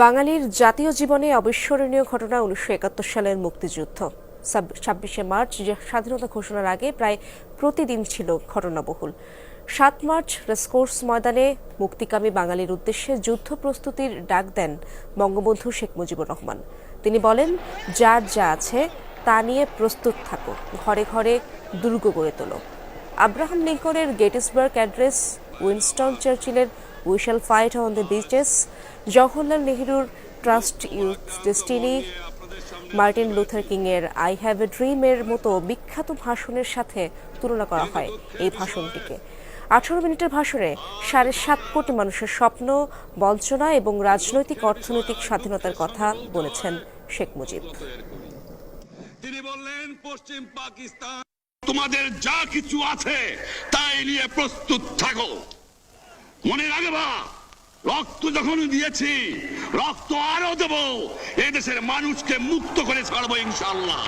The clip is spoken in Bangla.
বাঙালির জাতীয় জীবনে অবিস্মরণীয় ঘটনা উনিশশো একাত্তর সালের মুক্তিযুদ্ধ। ছাব্বিশে মার্চ স্বাধীনতা ঘোষণার আগে প্রায় প্রতিদিন ছিল ঘটনাবহুল। সাত মার্চ রেসকোর্স ময়দানে মুক্তিকামী বাঙালির উদ্দেশ্যে যুদ্ধ প্রস্তুতির ডাক দেন বঙ্গবন্ধু শেখ মুজিবুর রহমান। তিনি বলেন, যার যা আছে, তা নিয়ে প্রস্তুত থাকো ঘরে ঘরে দুর্গ গড়ে তোলো। আব্রাহাম লিঙ্কনের Gettysburg address Winston চার্চিলের we shall fight on the beaches Jawaharlal নেহরুর tryst with destiny Martin Luther King এর আই হ্যাভ এ ড্রিম এর মতো বিখ্যাত ভাষণের সাথে তুলনা করা হয় এই ভাষণটিকে। আঠারো মিনিটের ভাষণে সাড়ে সাত কোটি মানুষের স্বপ্ন, বঞ্চনা এবং রাজনৈতিক অর্থনৈতিক স্বাধীনতার কথা বলেছেন শেখ মুজিব। তিনি বললেন, পশ্চিম পাকিস্তান, তোমাদের যা কিছু আছে, তাই নিয়ে প্রস্তুত থাকো। মনে রাখবা রক্ত যখন দিয়েছি রক্ত আরও দেব এদেশের মানুষকে মুক্ত করে ছাড়বো ইনশাল্লাহ